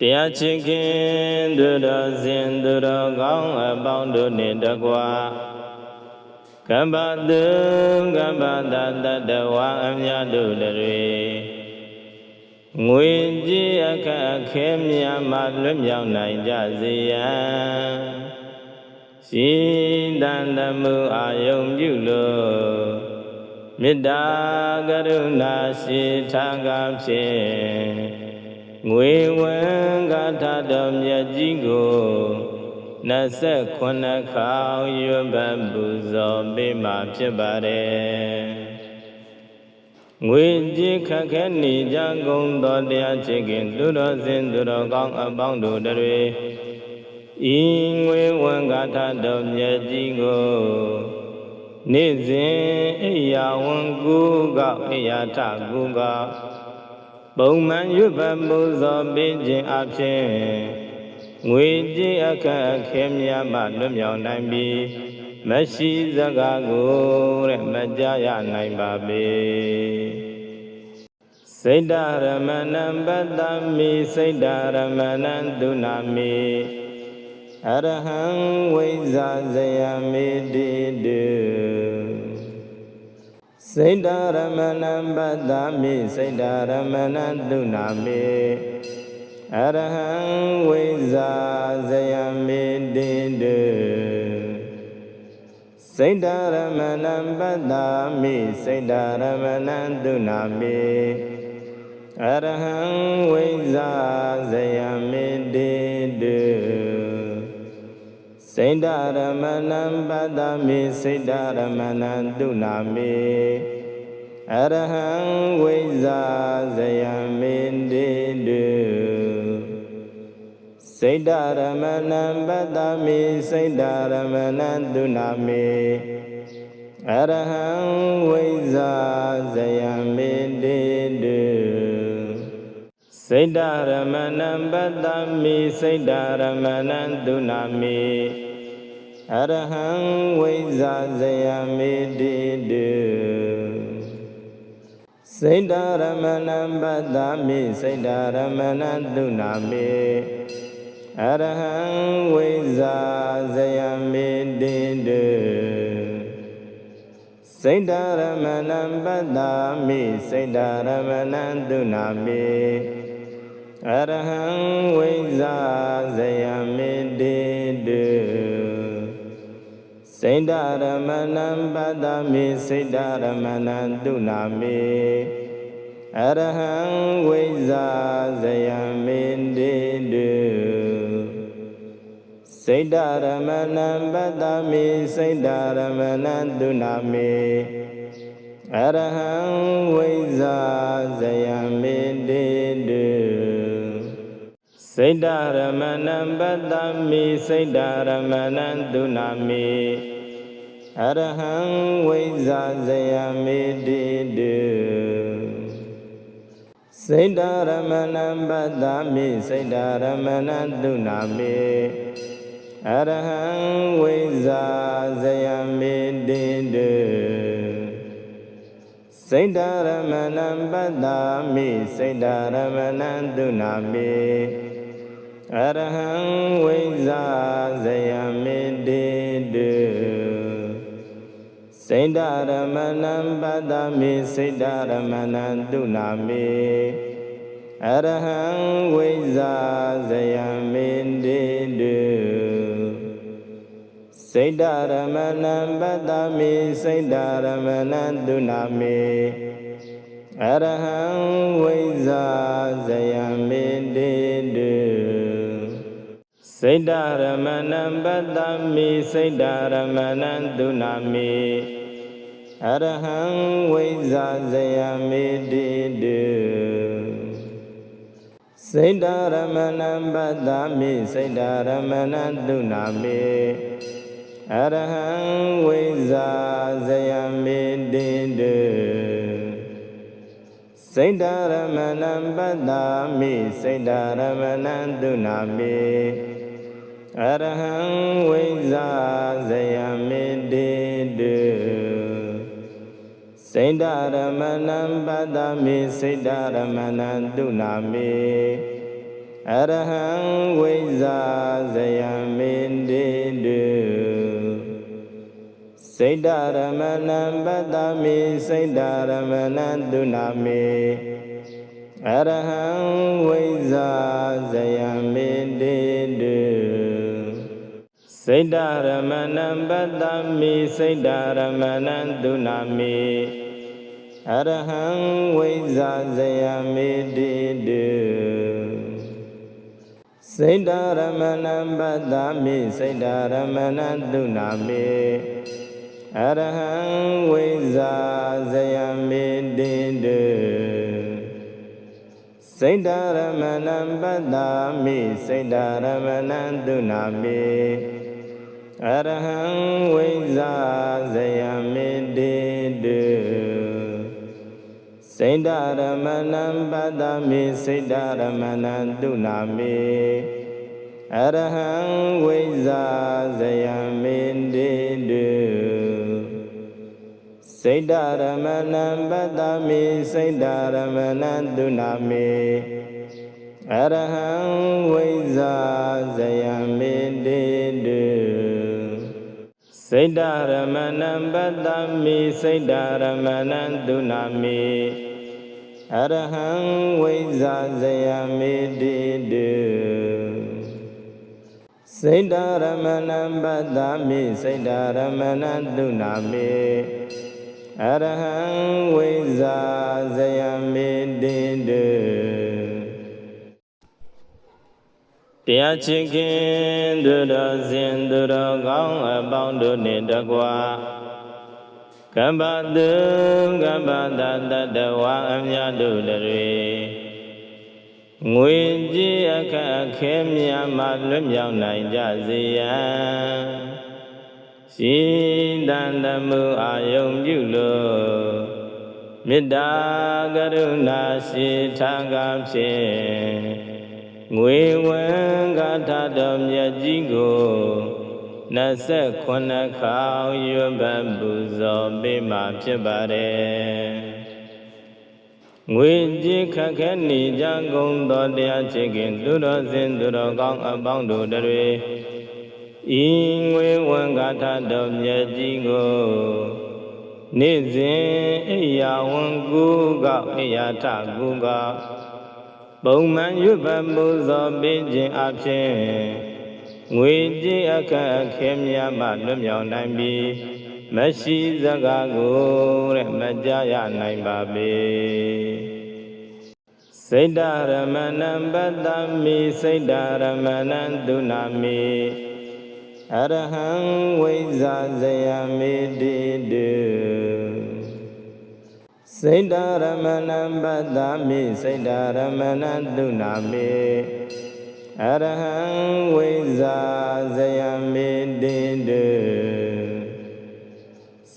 တရားချစ်ခင်သူတော်စင်သူတော်ကောင်းအပေါင်းတို့နှင့်တကွာကမ္ဘာတုကမ္ဘာတတတဝါအမြတ်တို့တွေငွေကြည်အခက်အခဲများမှလွတ်မြောက်နိုင်ကြစေရန်ရှိတန်တမှုအာယုံပြုလို့မေတ္တာကရုဏာရှိထားကဖြင့်ငွေဝင်ဂါ ထာတော်မြတ်ကြီးကို29ခေါင်ရွတ်ပတ်ပူဇော်ပေးမှာဖြစ်ပါတယ်ငွေကြည်ခက်ခဲနေကြကုန်သောတရားချစ်ခင်သူတော်စင်သူတော်ကောင်းအပေါင်းတို့တွေဤငွေဝင်ဂါထာတော်မြတ်ကြီးကိုနေ့စဉ်အိယာဝန်ကူကအိယာထကူက ပုံမှန်ရွတ်ပတ်ပူဇော်ပေးခြင်းအပြင်ငွေကြည်အခက်အခဲများမှလွတ်မြောက်နိုင်ပြီးမရှိစကားကိုတဲ့မကြရနိုင်ပါပေစိတ်တရမဏံပတ္တမိစိတ်တရမဏံဒုနာမိအရဟံဝိဇာဇယမေတိတု စိတ်တရမဏံပတ္တမိစိတ်တရမဏံဒုနာမိအရဟံဝိဇာဇယမေတိတုစိတ်တရမဏံပတ္တမိစိတ်တရမဏံဒုနာမိအရဟံဝိဇာဇယ စိတ်တရမဏံပတ္တမိစိတ်တရမဏံဒုနာမိအရဟံဝိဇာဇယမေတိတုစိတ်တရမဏံပတ္တမိစိတ်တရမဏံဒုနာမိအရဟံဝိဇာဇယမေတိတုစိတ်တရမဏံပတ္တမိစိတ်တရမဏံဒုနာမိ အရဟံဝိဇာဇယမေတိတုစိတ်တရမဏံပတ္တမိစိတ်တရမဏံဒုနာမိအရဟံဝိဇာဇယမေတိတုစိတ်တရမဏံပတ္တမိစိတ်တရမဏံဒုနာမိအရဟံဝိဇာဇယမေတိတု စိတ်တရမဏံပတ္တမိစိတ်တရမဏံဒုနာမိအရဟံဝိဇာဇယမေတိတုစိတ်တရမဏံပတ္တမိစိတ်တရမဏံဒုနာမိအရဟံဝိဇာဇယမေတိတု စိတ်တရမဏံပတ္တမိစိတ်တရမဏံဒုနာမိအရဟံဝိဇာဇယမေတိတုစိတ်တရမဏံပတ္တမိစိတ်တရမဏံဒုနာမိအရဟံဝိဇာဇယမေတိတုစိတ်တရမဏံပတ္တမိစိတ်တရမဏံဒုနာမိ အရဟံဝိဇာဇယမေတိတုစိတ်တရမဏံပတ္တမိစိတ်တရမဏံဒုနာမိအရဟံဝိဇာဇယမေတိတုစိတ်တရမဏံပတ္တမိစိတ်တရမဏံဒုနာမိအရဟံဝိဇာဇယမေတိတု စိတ်တရမဏံပတ္တမိစိတ်တရမဏံဒုနာမိအရဟံဝိဇာဇယမေတိတုစိတ်တရမဏံပတ္တမိစိတ်တရမဏံဒုနာမိအရဟံဝိဇာဇယမေတိတုစိတ်တရမဏံပတ္တမိစိတ်တရမဏံဒုနာမိ အရဟံဝိဇာဇယမေတိတုစိတ်တရမဏံပတ္တမိစိတ်တရမဏံဒုနာမိအရဟံဝိဇာဇယံမေတေတုစိတ်တရမဏံပတ္တမိစိတ်တရမဏံဒုနာမေအရဟံဝိဇာဇယံမေတေတု စိတ်တရမဏံပတ္တမိစိတ်တရမဏံဒုနာမေအရဟံဝိဇာဇယံမေတေတုစိတ်တရမဏံပတ္တမိစိတ်တရမဏံဒုနာမေအရဟံဝိဇာဇယံမေတေတုစိတ်တရမဏံပတ္တမိစိတ်တရမဏံဒုနာမေ အရဟံဝိဇာဇယံမေတေတုစိတ်တရမဏံပတ္တမိစိတ်တရမဏံဒုနာမေအရဟံဝိဇာဇယံမေတေတုစိတ်တရမဏံပတ္တမိစိတ်တရမဏံဒုနာမေအရဟံဝိဇာဇယံမေတေတု စိတ်တရမဏံပတ္တမိစိတ်တရမဏံဒုနာမေအရဟံဝိဇာဇယံမေတေတုစိတ်တရမဏံပတ္တမိစိတ်တရမဏံဒုနာမေအရဟံဝိဇာဇယံမေတေတု တရားချစ်ခင်သူတော်စင်သူတော်ကောင်းအပေါင်းတို့နှင့်တကွာကမ္ဘာတုကမ္ဘာတတတဝါအမြတ်တို့တွေငွေကြည်အခက်အခဲများမှလွတ်မြောက်နိုင်ကြစေရန်ရှိတန်တမှုအာယုံပြုလို့မေတ္တာကရုဏာရှိထားကဖြင့် ငွေဝင်ဂါထတော်မြတ်ကြီးကို29ခေါင်ရွတ်ပတ်ပူဇော်ပေးမှာဖြစ်ပါတယ်ငွေကြည်ခက်ခဲနေကြကုန်သောတရားချစ်ခင်သူတော်စင်သူတော်ကောင်းအပေါင်းတို့တွေဤငွေဝန်ဂါထတော်မြတ်ကြီးကိုနေ့စဉ်အိယာဝန်ကူကအိယာထကူက ပုံမှန်ရွတ်ပတ်ပူဇော်ပေးခြင်းအပြင်ငွေကြည်အခက်အခဲများမှလွတ်မြောက်နိုင်ပြီးမရှိစကားကိုတဲ့မကြရနိုင်ပါပေစိတ်တရမဏံပတ္တမိစိတ်တရမဏံဒုနာမိအရဟံဝိဇာဇယမေတိတု စိတ်တရမဏံပတ္တမိစိတ်တရမဏံဒုနာမိအရဟံဝိဇာဇယမေတိတု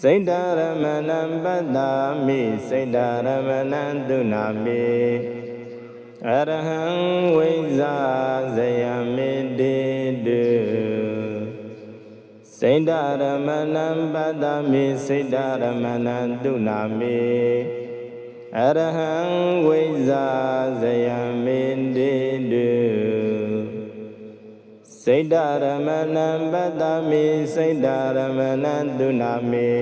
စိတ်တရမဏံပတ္တမိစိတ်တရမဏံဒုနာမိအရဟံဝိဇာဇယမေတိတု စိတ်တရမဏံပတ္တမိစိတ်တရမဏံဒုနာမိအရဟံဝိဇာဇယမေတိတုစိတ်တရမဏံပတ္တမိစိတ်တရမဏံဒုနာမိ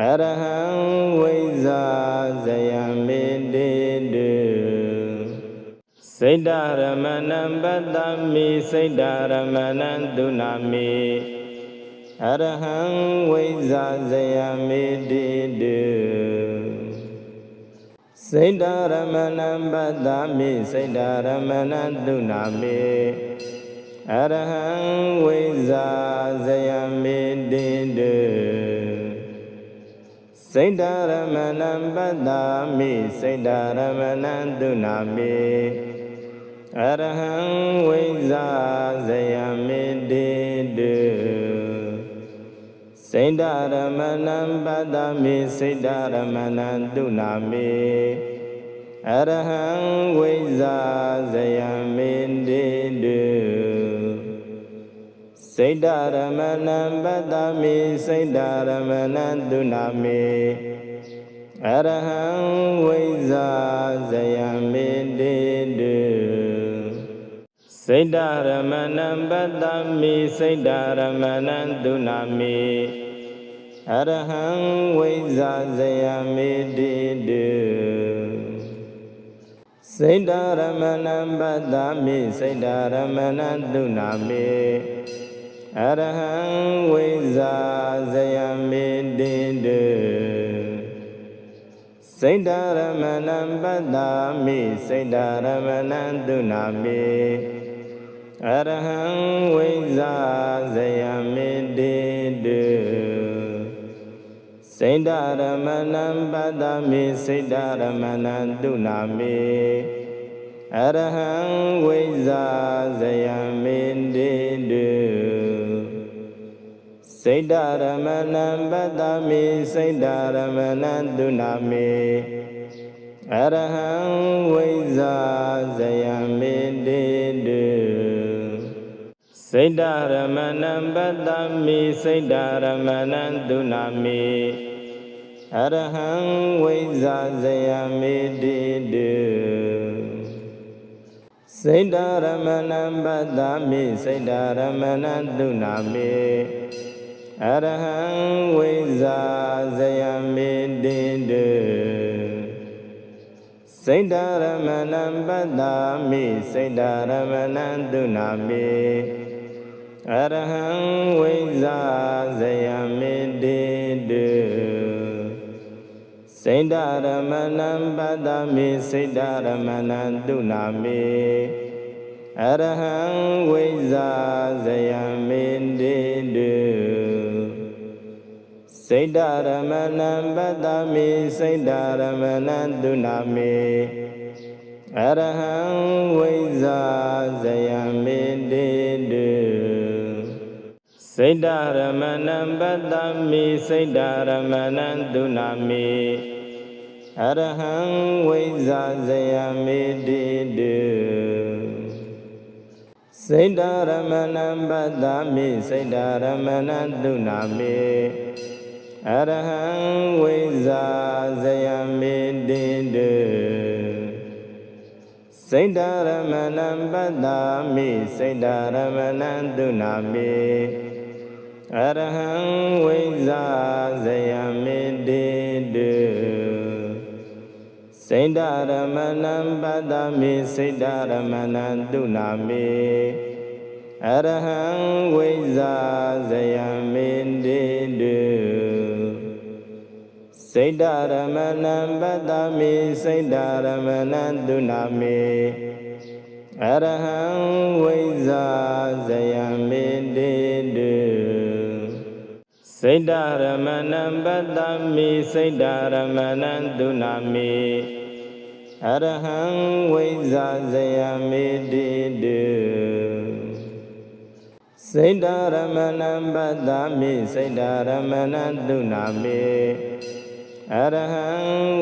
အရဟံဝိဇာဇယမေတေတု စိတ်တရမဏံပတ္တမိစိတ်တရမဏံဒုနာမိအရဟံဝိဇာဇယမေတေတုစိတ်တရမဏံပတ္တမိစိတ်တရမဏံဒုနာမိအရဟံဝိဇာဇယမေတေတုစိတ်တရမဏံပတ္တာမိစိတ်တရမဏံဒုနာမိ အရဟံဝိဇာဇယမေတေတုစိတ်တရမဏံပတ္တာမိစိတ်တရမဏံဒုနာမိအရဟံဝိဇာဇယမေတေတုစိတ်တရမဏံပတ္တမိစိတ်တရမဏံဒုနာမိအရဟံဝိဇာဇယမေတေတု စိတ်တရမဏံပတ္တမိစိတ်တရမဏံဒုနာမိအရဟံဝိဇာဇယမိတိတုစိတ်တရမဏံပတ္တမိစိတ်တရမဏံဒုနာမိအရဟံဝိဇာဇယမိတိတုစိတ်တရမဏံပတ္တမိစိတ်တရမဏံဒုနာမိ အရဟံဝိဇာဇယမိတိတုစိတ်တရမဏံပတ္တမိစိတ်တရမဏံဒုနာမိအရဟံဝိဇာဇယမိတိတုစိတ်တရမဏံပတ္တမိစိတ်တရမဏံဒုနာမိအရဟံဝိဇာဇယမိတိတု စိတ်တရမဏံပတ္တမိစိတ်တရမဏံဒုနာမိအရဟံဝိဇာဇယမိတိတုစိတ်တရမဏံပတ္တမိစိတ်တရမဏံဒုနာမိအရဟံဝိဇာဇယမိတိတုစိတ်တရမဏံပတ္တမိစိတ်တရမဏံဒုနာမိ အရဟံဝိဇာဇယမိတိတုစိတ်တရမဏံပတ္တမိစိတ်တရမဏံဒုနာမိအရဟံဝိဇာဇယမိတိတုစိတ်တရမဏံပတ္တမိစိတ်တရမဏံဒုနာမိအရဟံဝိဇာဇယမိတိတု စိတ်တရမဏံပတ္တမိစိတ်တရမဏံဒုနာမိအရဟံဝိဇာဇယမိတိတုစိတ်တရမဏံပတ္တမိစိတ်တရမဏံဒုနာမိအရဟံဝိဇာဇယမိတိတုစိတ်တရမဏံပတ္တမိစိတ်တရမဏံဒုနာမိ အရဟံဝိဇာဇယမိတိတုစိတ်တရမဏံပတ္တမိစိတ်တရမဏံဒုနာမိအရဟံဝိဇာဇယမိတိတုစိတ်တရမဏံပတ္တမိစိတ်တရမဏံဒုနာမိအရဟံဝိဇာဇယမိတိတု စိတ်တရမဏံပတ္တမိစိတ်တရမဏံဒုနာမိအရဟံဝိဇာဇယမိတိတုစိတ်တရမဏံပတ္တမိစိတ်တရမဏံဒုနာမိအရဟံ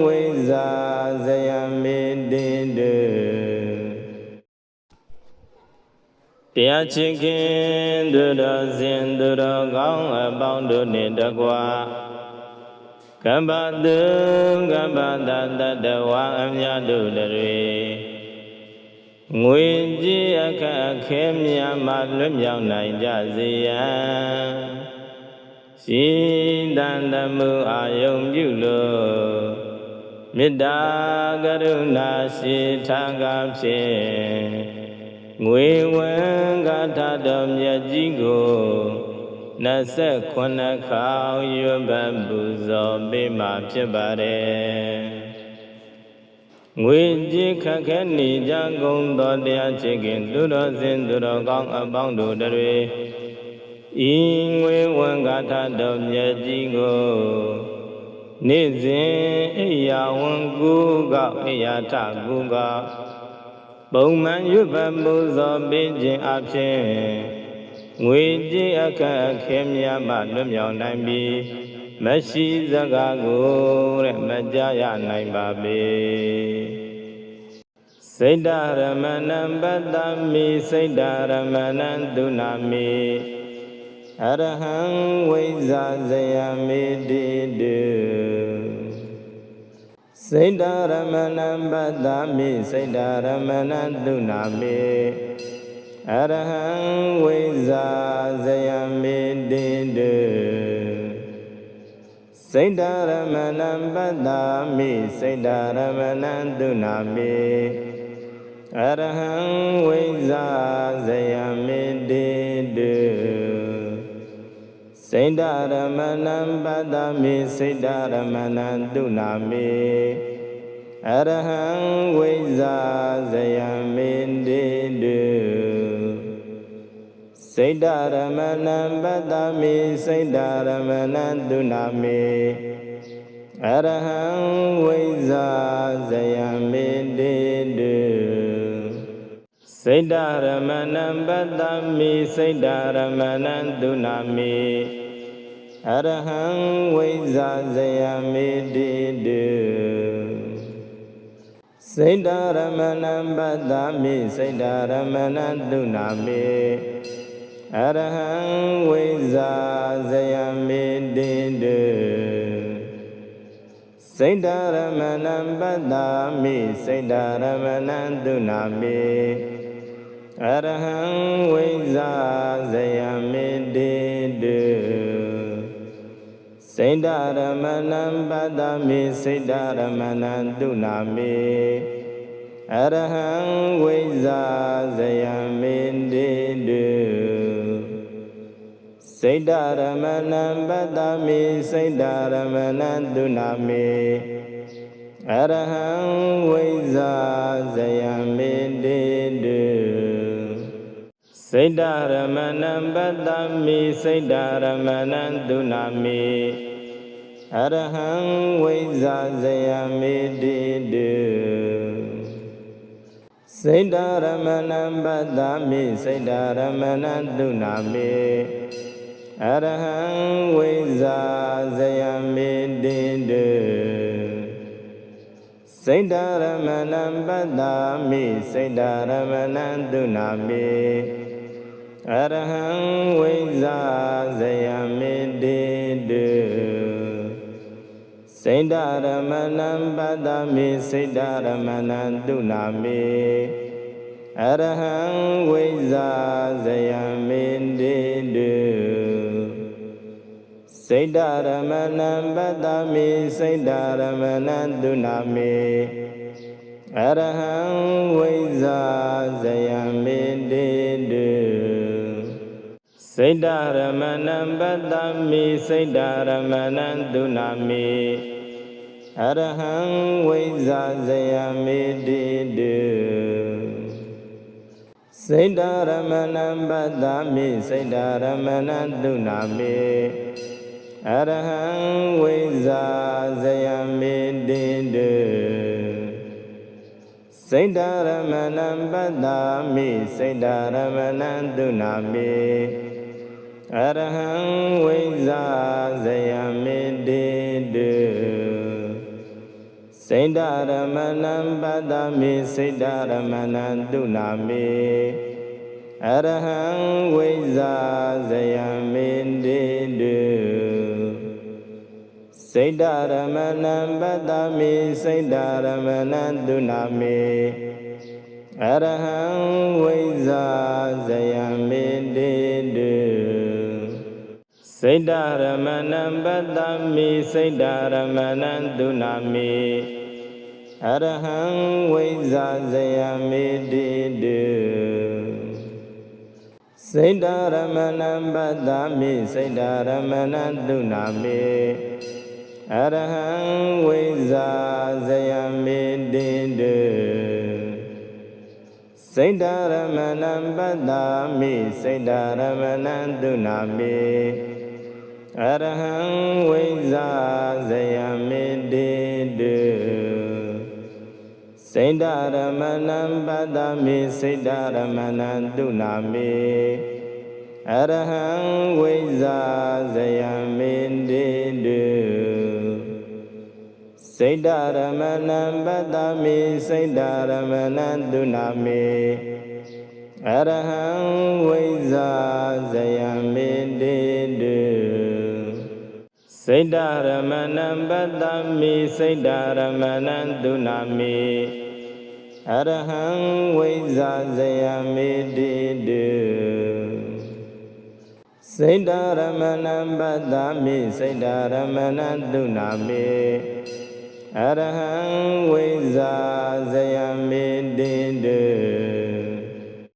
ဝိဇာဇယမိတိတု တရားချစ်ခင်သူတော်စင်သူတော်ကောင်းအပေါင်းတို့နှင့်တကွာကမ္ဘာတုကမ္ဘာတတတဝါအမြတ်တို့တွေငွေကြည်အခက်အခဲများမှလွတ်မြောက်နိုင်ကြစေရန်ရှိတန်တမှုအာယုံပြုလို့မေတ္တာကရုဏာရှိထားကဖြင့် ငွေဝင်ကထာတော်မြတ်ကြီးကို29ခေါင်ရွတ်ပတ်ပူဇော်ပေးမှာဖြစ်ပါတယ်ငွေကြည်ခက်ခဲနေကြကုန်သောတရားချစ်ခင်သူတော်စင်သူတော်ကောင်းအပေါင်းတို့တွေဤငွေဝန်ဂါထာတော်မြတ်ကြီးကိုနေ့စဉ်အိယာဝန်ကူကအိယာထကူက ပုံမှန်ရွတ်ပတ်ပူဇော်ပေးခြင်းအပြင်ငွေကြေးအခက်အခဲများမှလွတ်မြောက်နိုင်ပြီးမရှိစကားကိုတဲ့မကြားရနိုင်ပါပေစိတ်တရမဏံပတ္တမိစိတ်တရမဏံဒုနာမိအရဟံဝိဇာဇယမိတိတု စိတ်တရမဏံပတ္တမိစိတ်တရမဏံဒုနာမိအအရဟံဝိဇာဇယမေတေတုစိတ်တရမဏံပတ္တာမိစိတ်တရမဏံဒုနာမိအရဟံဝိဇာဇယမေတေတု စိတ်တရမဏံပတ္တာမိစိတ်တရမဏံဒုနာမိအရဟံဝိဇာဇယမေတေတုစိတ်တရမဏံပတ္တမိစိတ်တရမဏံဒုနာမိအရဟံဝိဇာဇယမေတေတု စိတ်တရမဏံပတ္တမိစိတ်တရမဏံဒုနာမိအရဟံဝိဇာဇယမေတေတုစိတ်တရမဏံပတ္တမိစိတ်တရမဏံဒုနာမိအရဟံဝိဇာဇယမေတေတုစိတ်တရမဏံပတ္တမိစိတ်တရမဏံဒုနာမိ အရဟံဝိဇာဇယမေတေတုစိတ်တရမဏံပတ္တမိစိတ်တရမဏံဒုနာမိအရဟံဝိဇာဇယမေတေတုစိတ်တရမဏံပတ္တမိစိတ်တရမဏံဒုနာမိအရဟံဝိဇာဇယမေတေတု စိတ်တရမဏံပတ္တမိစိတ်တရမဏံဒုနာမိအရဟံဝိဇာဇယမေတေတုစိတ်တရမဏံပတ္တမိစိတ်တရမဏံဒုနာမိအရဟံဝိဇာဇယမေတေတုစိတ်တရမဏံပတ္တမိစိတ်တရမဏံဒုနာမိ အရဟံဝိဇာဇယမေတေတုစိတ်တရမဏံပတ္တမိစိတ်တရမဏံဒုနာမိအရဟံဝိဇာဇယမေတေတုစိတ်တရမဏံပတ္တမိစိတ်တရမဏံဒုနာမိအရဟံဝိဇာဇယ စိတ်တရမဏံပတ္တမိစိတ်တရမဏံဒုနာမိအရဟံဝိဇာဇယမေတေတုစိတ်တရမဏံပတ္တမိစိတ်တရမဏံဒုနာမိအရဟံဝိဇာဇယမေတေတုစိတ်တရမဏံပတ္တမိစိတ်တရမဏံဒုနာမိ အရဟံဝိဇာဇယမေတေတုစိတ်တရမဏံပတ္တမိစိတ်တရမဏံဒုနာမိအရဟံဝိဇာဇယမေတေတုစိတ်တရမဏံပတ္တမိစိတ်တရမဏံဒုနာမိအရဟံဝိဇာဇယမေတေတု စိတ်တရမဏံပတ္တမိစိတ်တရမဏံဒုနာမိအရဟံဝိဇာဇယမေတေတုစိတ်တရမဏံပတ္တမိစိတ်တရမဏံဒုနာမိအရဟံဝိဇာဇယမေတေတုစိတ်တရမဏံပတ္တမိစိတ်တရမဏံဒုနာမိ အရဟံဝိဇာဇယမေတေတုစိတ်တရမဏံပတ္တမိစိတ်တရမဏံဒုနာမိအရဟံဝိဇာဇယမေတေတုစိတ်တရမဏံပတ္တမိစိတ်တရမဏံဒုနာမိအရဟံဝိဇာဇယမေတေတု စိတ်တရမဏံပတ္တမိစိတ်တရမဏံဒုနာမိအအရဟံဝိဇာဇယမေတိတုစိတ်တရမဏံပတ္တမိစိတ်တရမဏံတုနာမိအရဟံဝိဇာဇယမေတိတု